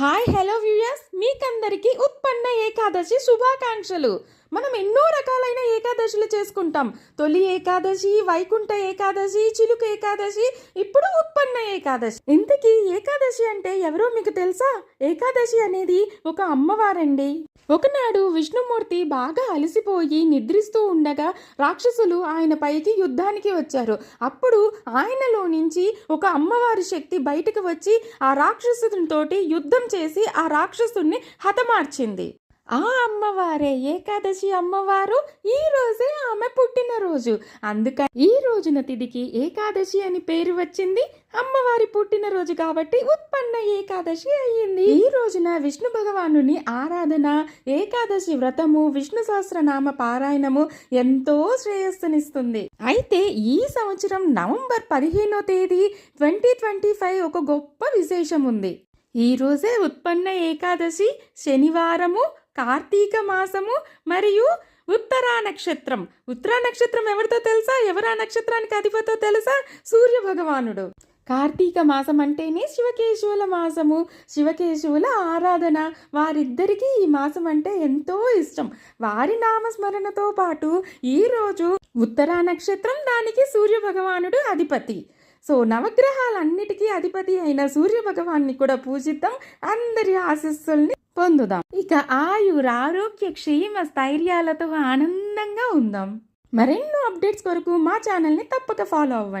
Hi hello viewers. మీకందరికీ ఉత్పన్న ఏకాదశి శుభాకాంక్షలు. మనం ఎన్నో రకాలైన ఏకాదశులు చేసుకుంటాం. తొలి ఏకాదశి వైకుంఠ ఏకాదశి చిలుక ఏకాదశి ఇప్పుడు ఉత్పన్న ఏకాదశి. ఇంతకీ ఏకాదశి అంటే ఎవరో మీకు తెలుసా? ఏకాదశి అనేది ఒక అమ్మవారండి. ఒకనాడు విష్ణుమూర్తి బాగా అలసిపోయి నిద్రిస్తూ ఉండగా రాక్షసులు ఆయన పైకి యుద్ధానికి వచ్చారు. అప్పుడు ఆయనలో నుంచి ఒక అమ్మవారి శక్తి బయటకు వచ్చి ఆ రాక్షసునితోటి యుద్ధం చేసి ఆ రాక్షసుని హతమార్చింది. ఆ అమ్మవారే ఏకాదశి అమ్మవారు ఈ రోజే ఆమె పుట్టినరోజు. అందుక ఈ రోజున తిదికి ఏకాదశి అని పేరు వచ్చింది అమ్మవారి పుట్టినరోజు కాబట్టి ఉత్పన్న ఏకాదశి అయ్యింది. ఈ రోజున విష్ణు భగవానుని ఆరాధన ఏకాదశి వ్రతము విష్ణు సహస్రనామ పారాయణము ఎంతో శ్రేయస్సునిస్తుంది. అయితే ఈ సంవత్సరం నవంబర్ పదిహేనో తేదీ ట్వంటీ ట్వంటీ ఫైవ్ ఒక గొప్ప విశేషం ఉంది ఈ రోజే ఉత్పన్న ఏకాదశి శనివారము కార్తీక మాసము మరియు ఉత్తరా నక్షత్రం. ఉత్తరా నక్షత్రం ఎవరితో తెలుసా? ఎవరా నక్షత్రానికి అధిపతో తెలుసా? సూర్య భగవానుడు. కార్తీక మాసం అంటేనే శివకేశవుల మాసము. శివకేశవుల ఆరాధన. వారిద్దరికీ ఈ మాసం అంటే ఎంతో ఇష్టం. వారి నామస్మరణతో పాటు ఈరోజు ఉత్తరా నక్షత్రం దానికి సూర్య భగవానుడు అధిపతి. సో నవగ్రహాలన్నిటికీ అధిపతి అయిన సూర్య భగవాన్ని కూడా పూజిద్దాం. అందరి ఆశస్సుల్ని పొందుదాం. ఇక ఆయుర ఆరోగ్య క్షేమ స్థైర్యాలతో ఆనందంగా ఉందాం. మరెన్నో అప్డేట్స్ కొరకు మా ఛానల్ని తప్పక ఫాలో అవ్వండి.